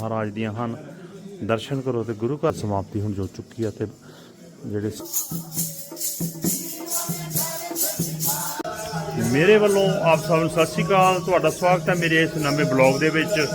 ਮਹਾਰਾਜ ਦੀਆਂ ਹਨ। ਦਰਸ਼ਨ ਕਰੋ ਤੇ ਗੁਰੂ ਘਰ ਸਮਾਪਤੀ ਹੁਣ ਜੋ ਚੁੱਕੀ ਹੈ ਤੇ ਜਿਹੜੇ ਮੇਰੇ ਵੱਲੋਂ ਆਪ ਸਭ ਨੂੰ ਸਤਿ ਸ਼੍ਰੀ ਅਕਾਲ। ਤੁਹਾਡਾ ਸਵਾਗਤ ਹੈ ਮੇਰੇ ਇਸ ਨਵੇਂ ਬਲੌਗ ਦੇ ਵਿੱਚ।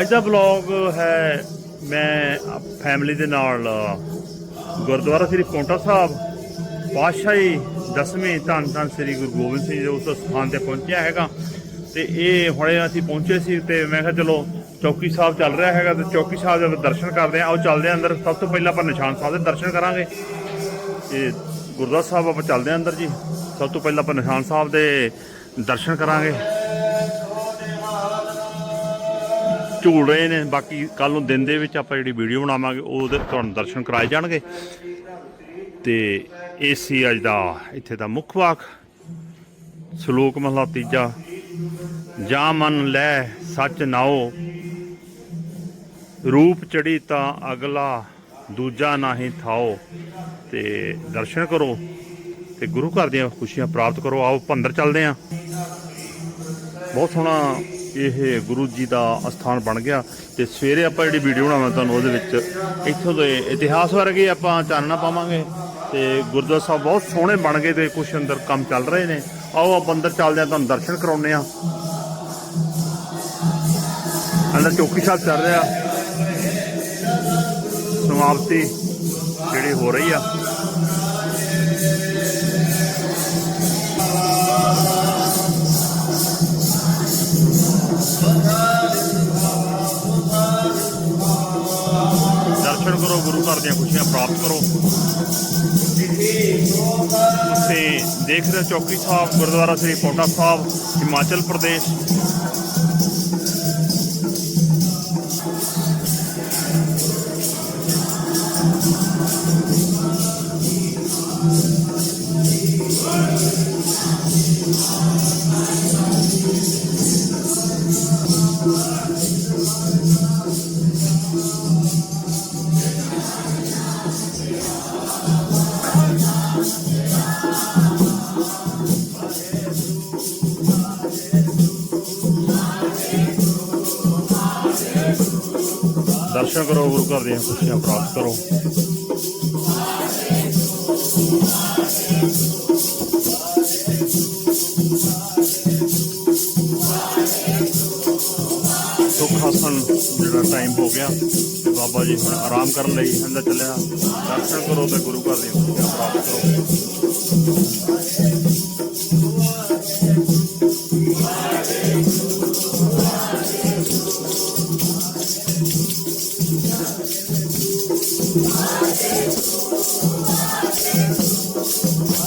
ਅੱਜ ਦਾ ਬਲੌਗ ਹੈ, ਮੈਂ ਫੈਮਿਲੀ ਦੇ ਨਾਲ ਗੁਰਦੁਆਰਾ ਸ੍ਰੀ ਪੌਂਟਾ ਸਾਹਿਬ ਪਾਤਸ਼ਾਹੀ ਦਸਵੇਂ ਧੰਨ ਧੰਨ ਸ੍ਰੀ ਗੁਰੂ ਗੋਬਿੰਦ ਸਿੰਘ ਜੀ ਦੇ ਉਸ ਸਥਾਨ ਤੇ ਪਹੁੰਚਿਆ ਹੈਗਾ। ਤੇ ਇਹ ਹੁਣੇ ਅਸੀਂ ਪਹੁੰਚੇ ਸੀ ਤੇ ਮੈਂ ਕਿਹਾ ਚਲੋ ਚੌਕੀ ਸਾਹਿਬ ਚੱਲ ਰਿਹਾ ਹੈਗਾ ਤੇ ਚੌਕੀ ਸਾਹਿਬ ਦੇ ਦਰਸ਼ਨ ਕਰਦੇ ਆਂ ਆਓ ਚੱਲਦੇ ਆਂ ਅੰਦਰ। ਸਭ ਤੋਂ ਪਹਿਲਾਂ ਆਪਾਂ ਨਿਸ਼ਾਨ ਸਾਹਿਬ ਦੇ ਦਰਸ਼ਨ ਕਰਾਂਗੇ। ਤੇ ਗੁਰਦੁਆਰਾ ਸਾਹਿਬ ਆਪਾਂ ਚੱਲਦੇ ਆਂ ਅੰਦਰ ਜੀ। ਸਭ ਤੋਂ ਪਹਿਲਾਂ ਆਪਾਂ ਨਿਸ਼ਾਨ ਸਾਹਿਬ ਦੇ ਦਰਸ਼ਨ ਕਰਾਂਗੇ। ਝੂਲ ਰਹੇ ਨੇ। ਬਾਕੀ ਕੱਲ ਨੂੰ ਦਿਨ ਦੇ ਵਿੱਚ ਆਪਾਂ ਜਿਹੜੀ ਵੀਡੀਓ ਬਣਾਵਾਂਗੇ ਉਹਦੇ ਤੁਹਾਨੂੰ ਦਰਸ਼ਨ ਕਰਾਏ ਜਾਣਗੇ। ਤੇ ਇਹ ਸੀ ਅੱਜ ਦਾ ਇੱਥੇ ਦਾ ਮੁੱਖ ਵਾਕ। ਸ਼ਲੋਕ ਮਹਲਾ ਤੀਜਾ। ਜਾ ਮਨ ਲੈ ਸੱਚ ਨਾਓ। ਰੂਪ ਚੜੀ ਤਾਂ ਅਗਲਾ ਦੂਜਾ ਨਾਹੀਂ ਥਾਓ। ਤੇ ਦਰਸ਼ਨ ਕਰੋ ਤੇ ਗੁਰੂ ਘਰ ਦੀਆਂ ਖੁਸ਼ੀਆਂ ਪ੍ਰਾਪਤ ਕਰੋ। ਆਓ ਆਪਾਂ ਚੱਲਦੇ ਆਂ। ਬਹੁਤ ਸੋਹਣਾ ਇਹ ਗੁਰੂ ਜੀ ਦਾ ਅਸਥਾਨ ਬਣ ਗਿਆ। ਤੇ ਸਵੇਰੇ ਆਪਾਂ ਜਿਹੜੀ ਵੀਡੀਓ ਬਣਾਵਾਂ ਤੁਹਾਨੂੰ ਉਹਦੇ ਵਿੱਚ, ਇੱਥੋਂ ਦੇ ਇਤਿਹਾਸ ਵਰਗੇ ਆਪਾਂ ਚਾਨਣਾ ਪਾਵਾਂਗੇ। ਤੇ ਗੁਰਦੁਆਰਾ ਸਾਹਿਬ ਬਹੁਤ ਸੋਹਣੇ ਬਣ ਗਏ ਤੇ ਕੁਝ ਅੰਦਰ ਕੰਮ ਚੱਲ ਰਹੇ ਨੇ। ਆਓ ਆਪਾਂ ਅੰਦਰ ਚੱਲਦੇ ਆਂ ਤੁਹਾਨੂੰ ਦਰਸ਼ਨ ਕਰਾਉਂਦੇ ਆਂ ਅੰਦਰ ਚੌਕੀ ਸਾਹਿਬ ਚੱਲ ਰਿਹਾ। ਸਮਾਪਤੀ ਜਿਹੜੀ ਹੋ ਰਹੀ ਆ। ਦਰਸ਼ਨ ਕਰੋ ਗੁਰੂ ਘਰ ਦੀਆਂ ਖੁਸ਼ੀਆਂ ਪ੍ਰਾਪਤ ਕਰੋ ਤੁਸੀਂ ਦੇਖ ਰਹੇ ਹੋ ਚੌਕੀ ਸਾਹਿਬ ਗੁਰਦੁਆਰਾ ਸ੍ਰੀ ਪੌਂਟਾ ਸਾਹਿਬ ਹਿਮਾਚਲ ਪ੍ਰਦੇਸ਼ ਦਰਸ਼ਨ ਕਰੋ, ਗੁਰੂ ਘਰ ਦੀਆਂ ਖੁਸ਼ੀਆਂ ਪ੍ਰਾਪਤ ਕਰੋ। ਸੁੱਖ ਆਸਣ ਜਿਹੜਾ ਟਾਈਮ ਹੋ ਗਿਆ, ਤੇ ਬਾਬਾ ਜੀ ਹੁਣ ਆਰਾਮ ਕਰਨ ਲਈ ਅੰਦਰ ਚੱਲਿਆ ਦਰਸ਼ਨ ਕਰੋ ਤੇ ਗੁਰੂ ਘਰ ਦੀਆਂ ਖੁਸ਼ੀਆਂ ਪ੍ਰਾਪਤ ਕਰੋ। Thank you.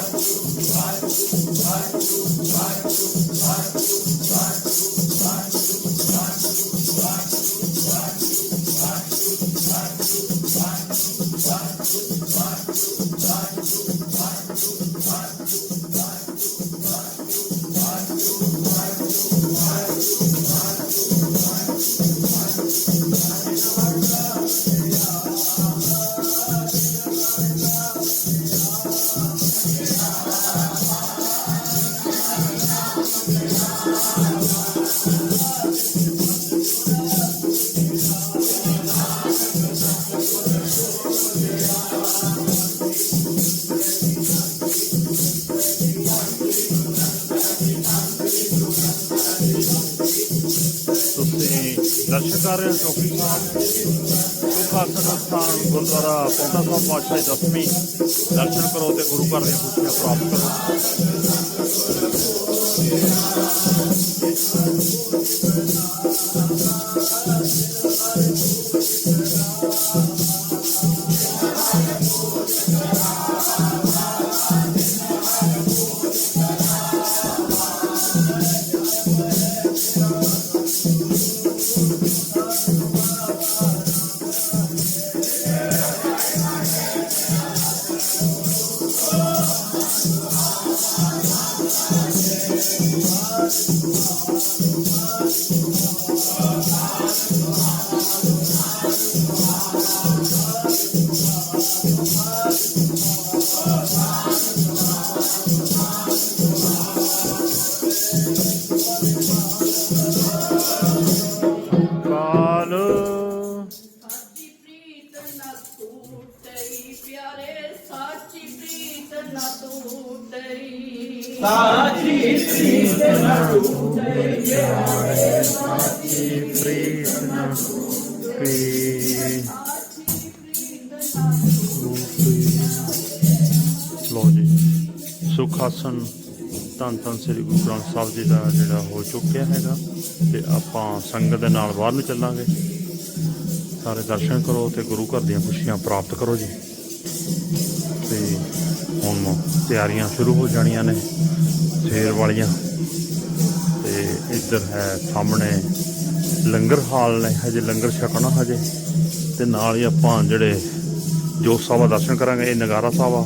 ਤੁਸੀਂ ਦਰਸ਼ਨ ਕਰ ਰਹੇ ਹੋ ਚੌਕੀ ਸਾਹਿਬ ਸੁੱਖ ਆਸਣ ਸਥਾਨ ਗੁਰਦੁਆਰਾ ਪੌਂਟਾ ਸਾਹਿਬ ਪਾਤਸ਼ਾਹੀ ਦਸਵੀਂ ਦਰਸ਼ਨ ਕਰੋ ਤੇ ਗੁਰੂ ਘਰ ਦੀਆਂ ਕਾਲ। ਸਾਚੀ ਪ੍ਰੀਤ ਨਾ ਟੂਟਈ ਪਿਆਰੇ ਸਾਚੀ ਪ੍ਰੀਤ ਨਾ ਟੂਟਈ। ਪ੍ਰੀਤ ਨਾ ਪੀ ਸਾਚੀ ਪ੍ਰੀਤ ਨਾ ਲੋ ਜੀ ਸੁਖ ਆਸਨ। ਧੰਨ ਧੰਨ ਸ੍ਰੀ ਗੁਰੂ ਗ੍ਰੰਥ ਸਾਹਿਬ ਜੀ ਦਾ ਜਿਹੜਾ ਹੋ ਚੁੱਕਿਆ ਹੈਗਾ, ਤੇ ਆਪਾਂ ਸੰਗਤ ਦੇ ਨਾਲ ਬਾਹਰ ਨੂੰ ਚੱਲਾਂਗੇ। ਸਾਰੇ ਦਰਸ਼ਨ ਕਰੋ ਤੇ ਗੁਰੂ ਘਰ ਦੀਆਂ ਖੁਸ਼ੀਆਂ ਪ੍ਰਾਪਤ ਕਰੋ ਜੀ। ਤੇ ਹੁਣ ਤਿਆਰੀਆਂ ਸ਼ੁਰੂ ਹੋ ਜਾਣੀਆਂ ਨੇ, ਫੇਰ ਵਾਲੀਆਂ। ਤੇ ਇੱਧਰ ਹੈ ਸਾਹਮਣੇ ਲੰਗਰ ਹਾਲ ਨੇ, ਹਜੇ ਲੰਗਰ ਛਕਣਾ ਹਜੇ। ਤੇ ਨਾਲ ਹੀ ਆਪਾਂ ਜਿਹੜੇ ਜੋਤ ਸਾਹਿਬ ਦਾ ਦਰਸ਼ਨ ਕਰਾਂਗੇ, ਇਹ ਨਗਾਰਾ ਸਾਹਿਬ ਆ।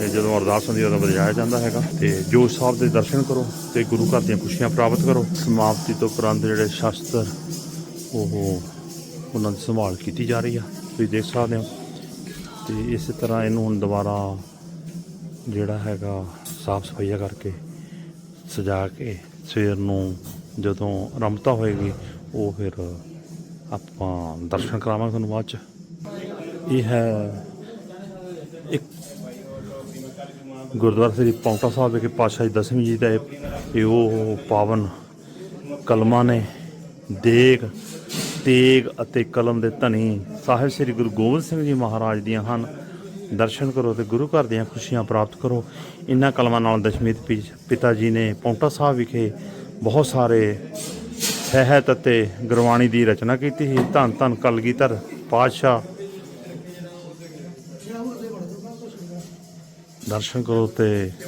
ਤੇ ਜਦੋਂ ਅਰਦਾਸ ਹੁੰਦੀ ਉਦੋਂ ਵਜਾਇਆ ਜਾਂਦਾ ਹੈਗਾ। ਤੇ ਜੋਤ ਸਾਹਿਬ ਦੇ ਦਰਸ਼ਨ ਕਰੋ ਤੇ ਗੁਰੂ ਘਰ ਦੀਆਂ ਖੁਸ਼ੀਆਂ ਪ੍ਰਾਪਤ ਕਰੋ। ਸਮਾਪਤੀ ਤੋਂ ਉਪਰੰਤ ਜਿਹੜੇ ਸ਼ਸਤਰ, ਉਹ ਉਹਨਾਂ ਦੀ ਸੰਭਾਲ ਕੀਤੀ ਜਾ ਰਹੀ ਆ। ਤੁਸੀਂ ਦੇਖ ਸਕਦੇ ਹੋ। ਤੇ ਇਸੇ ਤਰ੍ਹਾਂ ਇਹਨੂੰ ਹੁਣ ਦੁਬਾਰਾ ਜਿਹੜਾ ਹੈਗਾ, ਸਾਫ਼ ਸਫਾਈਆ ਕਰਕੇ ਸਜਾ ਕੇ ਸਵੇਰ ਨੂੰ ਜਦੋਂ ਰਮਤਾ ਹੋਏਗੀ, ਉਹ ਫਿਰ ਆਪਾਂ ਦਰਸ਼ਨ ਕਰਾਵਾਂਗੇ ਤੁਹਾਨੂੰ ਬਾਅਦ ਚ। ਇਹ ਹੈ ਇੱਕ ਗੁਰਦੁਆਰਾ ਸ੍ਰੀ ਪੌਂਟਾ ਸਾਹਿਬ ਵਿਖੇ ਪਾਤਸ਼ਾਹ ਜੀ ਦਸਵੀਂ ਜੀ ਦਾ ਇਹ ਉਹ ਪਾਵਨ ਕਲਮਾਂ ਨੇ ਦੇਗ, ਤੇਗ ਅਤੇ ਕਲਮ ਦੇ ਧਨੀ ਸਾਹਿਬ ਸ੍ਰੀ ਗੁਰੂ ਗੋਬਿੰਦ ਸਿੰਘ ਜੀ ਮਹਾਰਾਜ ਦੀਆਂ ਹਨ। ਦਰਸ਼ਨ ਕਰੋ ਤੇ ਗੁਰੂ ਘਰ ਦੀਆਂ ਖੁਸ਼ੀਆਂ ਪ੍ਰਾਪਤ ਕਰੋ। ਇਹਨਾਂ ਕਲਮਾਂ ਨਾਲ ਦਸ਼ਮੇਤ ਪੀ- ਪਿਤਾ ਜੀ ਨੇ ਪੌਂਟਾ ਸਾਹਿਬ ਵਿਖੇ ਬਹੁਤ ਸਾਰੇ ਸਹਿਤ ਅਤੇ ਗੁਰਬਾਣੀ ਦੀ ਰਚਨਾ ਕੀਤੀ ਸੀ। ਧੰਨ ਧੰਨ ਕਲਗੀਧਰ ਪਾਤਸ਼ਾਹ ਦਰਸ਼ਨ ਕਰੋ ਤੇ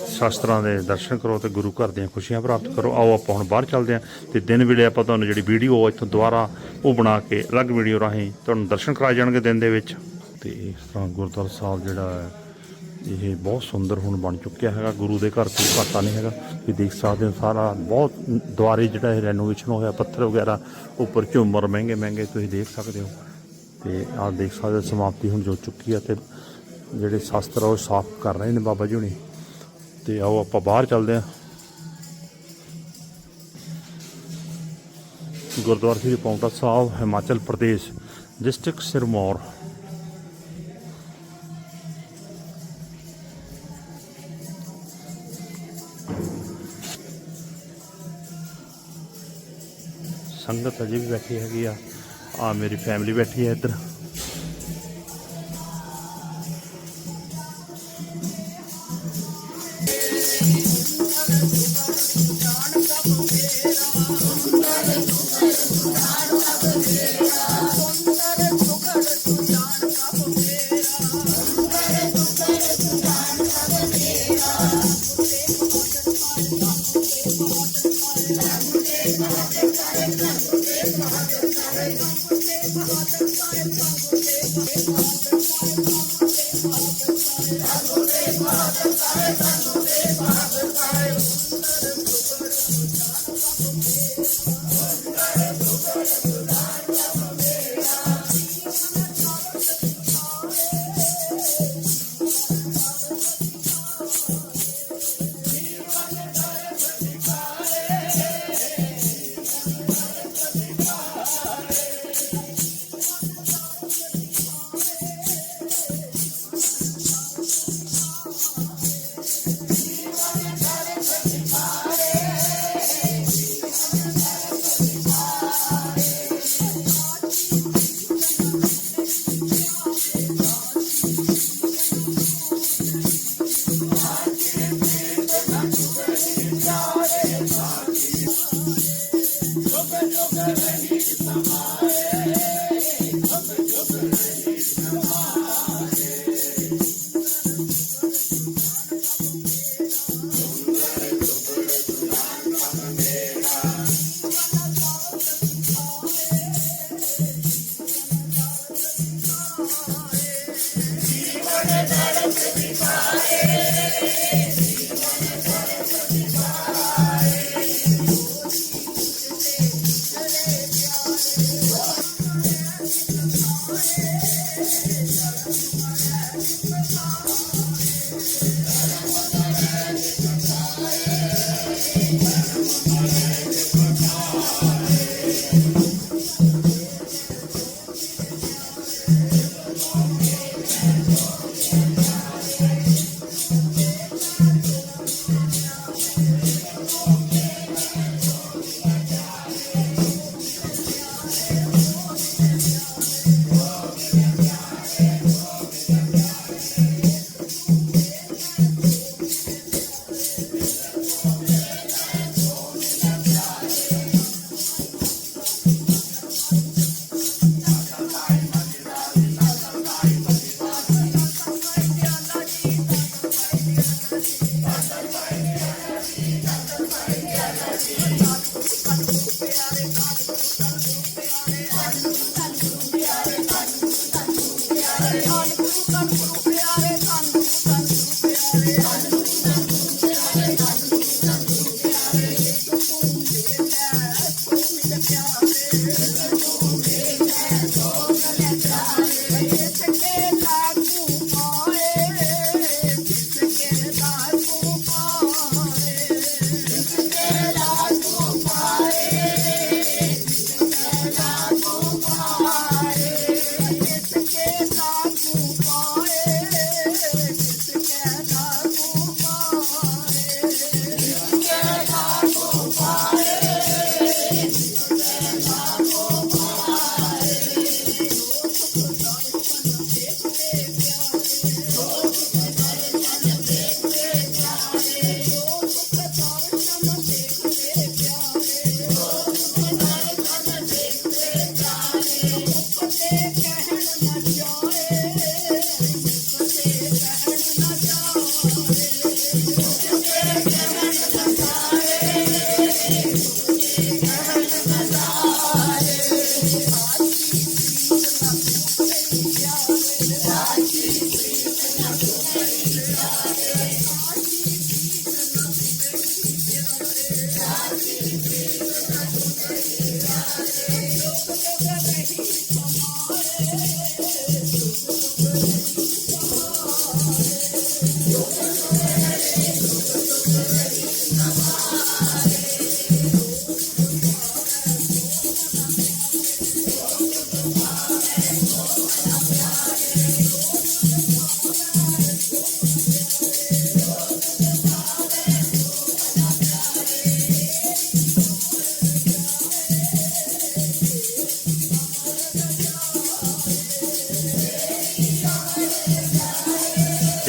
ਸ਼ਾਸਤਰਾਂ ਦੇ ਦਰਸ਼ਨ ਕਰੋ ਤੇ ਗੁਰੂ ਘਰ ਦੀਆਂ ਖੁਸ਼ੀਆਂ ਪ੍ਰਾਪਤ ਕਰੋ। ਆਓ ਆਪਾਂ ਹੁਣ ਬਾਹਰ ਚੱਲਦੇ ਹਾਂ ਤੇ ਦਿਨ ਵੇਲੇ ਆਪਾਂ ਤੁਹਾਨੂੰ ਜਿਹੜੀ ਵੀਡੀਓ ਇੱਥੋਂ ਦੁਬਾਰਾ ਉਹ ਬਣਾ ਕੇ ਅਲੱਗ ਵੀਡੀਓ ਰਾਹੀਂ ਤੁਹਾਨੂੰ ਦਰਸ਼ਨ ਕਰਾਏ ਜਾਣਗੇ ਦਿਨ ਦੇ ਵਿੱਚ। ਤੇ ਇਸ ਤਰ੍ਹਾਂ ਗੁਰਦੁਆਰਾ ਸਾਹਿਬ ਜਿਹੜਾ ਹੈ, ਇਹ ਬਹੁਤ ਸੁੰਦਰ ਹੁਣ ਬਣ ਚੁੱਕਿਆ ਹੈਗਾ। ਗੁਰੂ ਦੇ ਘਰ ਕੋਈ ਘਾਟਾ ਨਹੀਂ ਹੈਗਾ। ਤੁਸੀਂ ਦੇਖ ਸਕਦੇ ਹੋ ਸਾਰਾ ਬਹੁਤ ਦੁਆਰੇ ਜਿਹੜਾ ਇਹ ਰੈਨੋਵੇਸ਼ਨ ਹੋਇਆ, ਪੱਥਰ ਵਗੈਰਾ ਉੱਪਰ ਝੂਮਰ ਮਹਿੰਗੇ ਮਹਿੰਗੇ ਤੁਸੀਂ ਦੇਖ ਸਕਦੇ ਹੋ। ਤੇ ਆਹ ਦੇਖ ਸਕਦੇ ਹੋ, ਸਮਾਪਤੀ ਹੁਣ ਜੋ ਚੁੱਕੀ ਆ ਤੇ ਜਿਹੜੇ ਸ਼ਸਤਰ ਆ, ਉਹ ਸਾਫ਼ ਕਰ ਰਹੇ ਨੇ ਬਾਬਾ ਜੀ ਹੁਣੀ। ਤੇ ਆਓ ਆਪਾਂ ਬਾਹਰ ਚੱਲਦੇ ਹਾਂ। ਗੁਰਦੁਆਰਾ ਸ੍ਰੀ ਪੌਂਟਾ ਸਾਹਿਬ, ਹਿਮਾਚਲ ਪ੍ਰਦੇਸ਼, ਡਿਸਟ੍ਰਿਕਟ ਸਿਰਮੌਰ। ਸੰਗਤ ਅਜੇ ਵੀ ਬੈਠੀ ਹੈਗੀ ਆ। ਆ ਮੇਰੀ ਫੈਮਿਲੀ ਬੈਠੀ ਹੈ ਇੱਧਰ। eu saio pra você.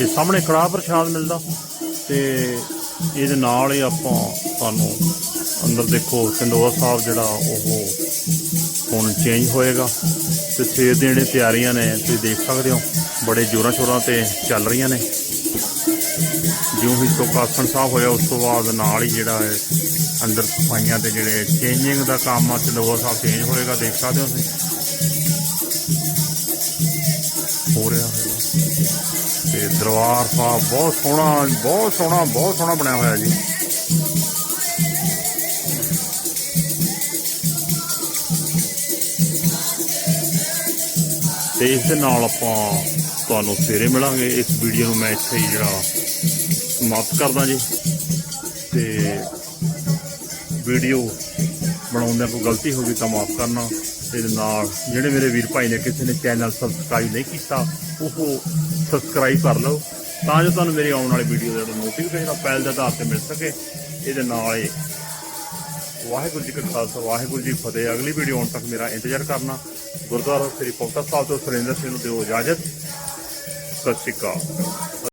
ਇਹ ਸਾਹਮਣੇ ਕੜਾਹ ਪ੍ਰਸ਼ਾਦ ਮਿਲਦਾ ਤੇ ਇਹਦੇ ਨਾਲ ਹੀ ਆਪਾਂ ਤੁਹਾਨੂੰ ਅੰਦਰ ਦੇਖੋ ਸਿੰਦੋਆ ਸਾਹਿਬ ਜਿਹੜਾ ਉਹ ਹੁਣ ਚੇਂਜ ਹੋਏਗਾ ਤੇ ਸਵੇਰ ਦੀਆਂ ਜਿਹੜੀਆਂ ਤਿਆਰੀਆਂ ਨੇ ਤੁਸੀਂ ਦੇਖ ਸਕਦੇ ਹੋ, ਬੜੇ ਜੋਰਾਂ ਸ਼ੋਰਾਂ ਤੇ ਚੱਲ ਰਹੀਆਂ ਨੇ। ਜਿਉਂ ਹੀ ਸੁਖਾਸਨ ਸਾਹਿਬ ਹੋਇਆ, ਉਸ ਤੋਂ ਬਾਅਦ ਨਾਲ ਹੀ ਜਿਹੜਾ ਹੈ ਅੰਦਰ ਸਫਾਈਆਂ ਤੇ ਜਿਹੜੇ ਚੇਂਜਿੰਗ ਦਾ ਕੰਮ ਆ, ਚੰਦੋਆ ਸਾਹਿਬ ਚੇਂਜ ਹੋਏਗਾ, ਦੇਖ ਸਕਦੇ ਹੋ ਤੁਸੀਂ। ਹੋ ਰਿਹਾ ਹੋਏਗਾ ਤੇ ਦਰਬਾਰ ਸਾਹਿਬ, ਬਹੁਤ ਸੋਹਣਾ ਬਹੁਤ ਸੋਹਣਾ ਬਹੁਤ ਸੋਹਣਾ ਬਣਿਆ ਹੋਇਆ ਜੀ। ਤੇ ਇਸ ਦੇ ਨਾਲ ਆਪਾਂ ਤੁਹਾਨੂੰ ਸਵੇਰੇ ਮਿਲਾਂਗੇ। ਇਸ ਵੀਡੀਓ ਨੂੰ ਮੈਂ ਇੱਥੇ ਹੀ ਜਿਹੜਾ ਸਮਾਪਤ ਕਰਦਾ ਜੀ। ਤੇ ਵੀਡੀਓ ਬਣਾਉਂਦਿਆਂ ਕੋਈ ਗਲਤੀ ਹੋ ਗਈ ਤਾਂ ਮਾਫ ਕਰਨਾ। ਤੇ ਇਹਦੇ ਨਾਲ ਜਿਹੜੇ ਮੇਰੇ ਵੀਰ ਭਾਈ ਨੇ, ਕਿਸੇ ਨੇ ਚੈਨਲ ਸਬਸਕ੍ਰਾਈਬ ਨਹੀਂ ਕੀਤਾ, ਉਹ ਸਬਸਕ੍ਰਾਈਬ ਕਰ ਲਓ ਤਾਂ ਜੋ ਤੁਹਾਨੂੰ ਮੇਰੀ ਆਉਣ ਵਾਲੀ ਵੀਡੀਓ ਦਾ ਨੋਟੀਫਿਕੇਸ਼ਨ ਪਹਿਲ ਦੇ ਆਧਾਰ ਤੇ ਮਿਲ ਸਕੇ। ਇਹਦੇ ਨਾਲ ਹੀ ਵਾਹਿਗੁਰੂ ਜੀ ਕਾ ਖਾਲਸਾ, ਵਾਹਿਗੁਰੂ ਜੀ ਫਤਿਹ। ਅਗਲੀ ਵੀਡੀਓ ਆਉਣ ਤੱਕ ਮੇਰਾ ਇੰਤਜ਼ਾਰ ਕਰਨਾ। ਗੁਰਦੁਆਰਾ ਸ੍ਰੀ ਪੌਂਟਾ ਸਾਹਿਬ ਤੋਂ ਸੁਰਿੰਦਰ ਸਿੰਘ ਨੂੰ ਦਿਓ ਇਜਾਜ਼ਤ। ਸਤਿ ਸ਼੍ਰੀ ਅਕਾਲ।